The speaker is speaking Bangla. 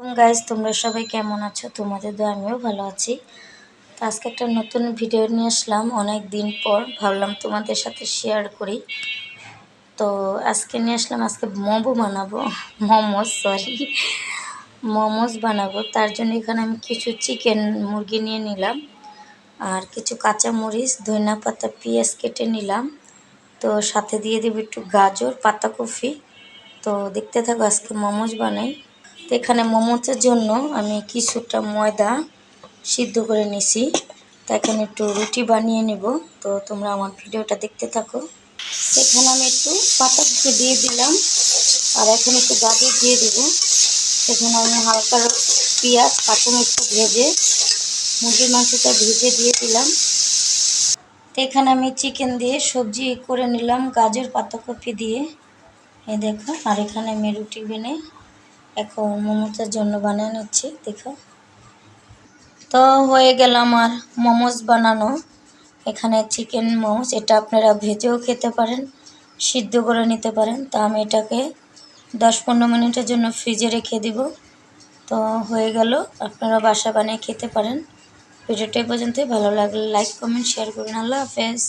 গাইজ তোমরা সবাই কেমন আছো? তোমাদের তো আমিও ভালো আছি। তো আজকে একটা নতুন ভিডিও নিয়ে আসলাম। অনেক দিন পর ভাবলাম তোমাদের সাথে শেয়ার করি। তো আজকে নিয়ে আসলাম, আজকে মোমো বানাবো। মোমোস সরি মোমোস বানাবো। তার জন্য এখানে আমি কিছু চিকেন মুরগি নিয়ে নিলাম। আর কিছু কাঁচা মরিচ, ধনিয়া পাতা, পেঁয়াজ কেটে নিলাম। তো সাথে দিয়ে দেবো একটু গাজর, পাতাকপি। তো দেখতে থাকো, আজকে মোমোজ বানাই। তো এখানে মোমোসের জন্য আমি কিছুটা ময়দা সিদ্ধ করে নিছি। তো এখানে একটু রুটি বানিয়ে নেব। তো তোমরা আমার ভিডিওটা দেখতে থাকো। এখানে আমি একটু পাতাকপি দিয়ে দিলাম। আর এখন একটু গাজর দিয়ে দেবো। এখানে আমি হালকা পেঁয়াজ কাঁচামরিচটা ভেজে, মুরগির মাংসটা ভেজে দিয়ে দিলাম। তো এখানে আমি চিকেন দিয়ে সবজি করে নিলাম গাজর, পাতাকপি দিয়ে। এই দেখো, আর এখানে আমি রুটি বেনে এখন মোমোসের জন্য বানিয়ে নিচ্ছি, দেখো। তো হয়ে গেল আমার মোমোস বানানো। এখানে চিকেন মোমোস, এটা আপনারা ভেজেও খেতে পারেন, সিদ্ধ করে নিতে পারেন। তা আমি এটাকে দশ পনেরো মিনিটের জন্য ফ্রিজে রেখে দিব। তো হয়ে গেল, আপনারা বাসা বানিয়ে খেতে পারেন। ভিডিওটা পর্যন্তই, ভালো লাগলে লাইক কমেন্ট শেয়ার করুন আল্লাহ হাফেজ।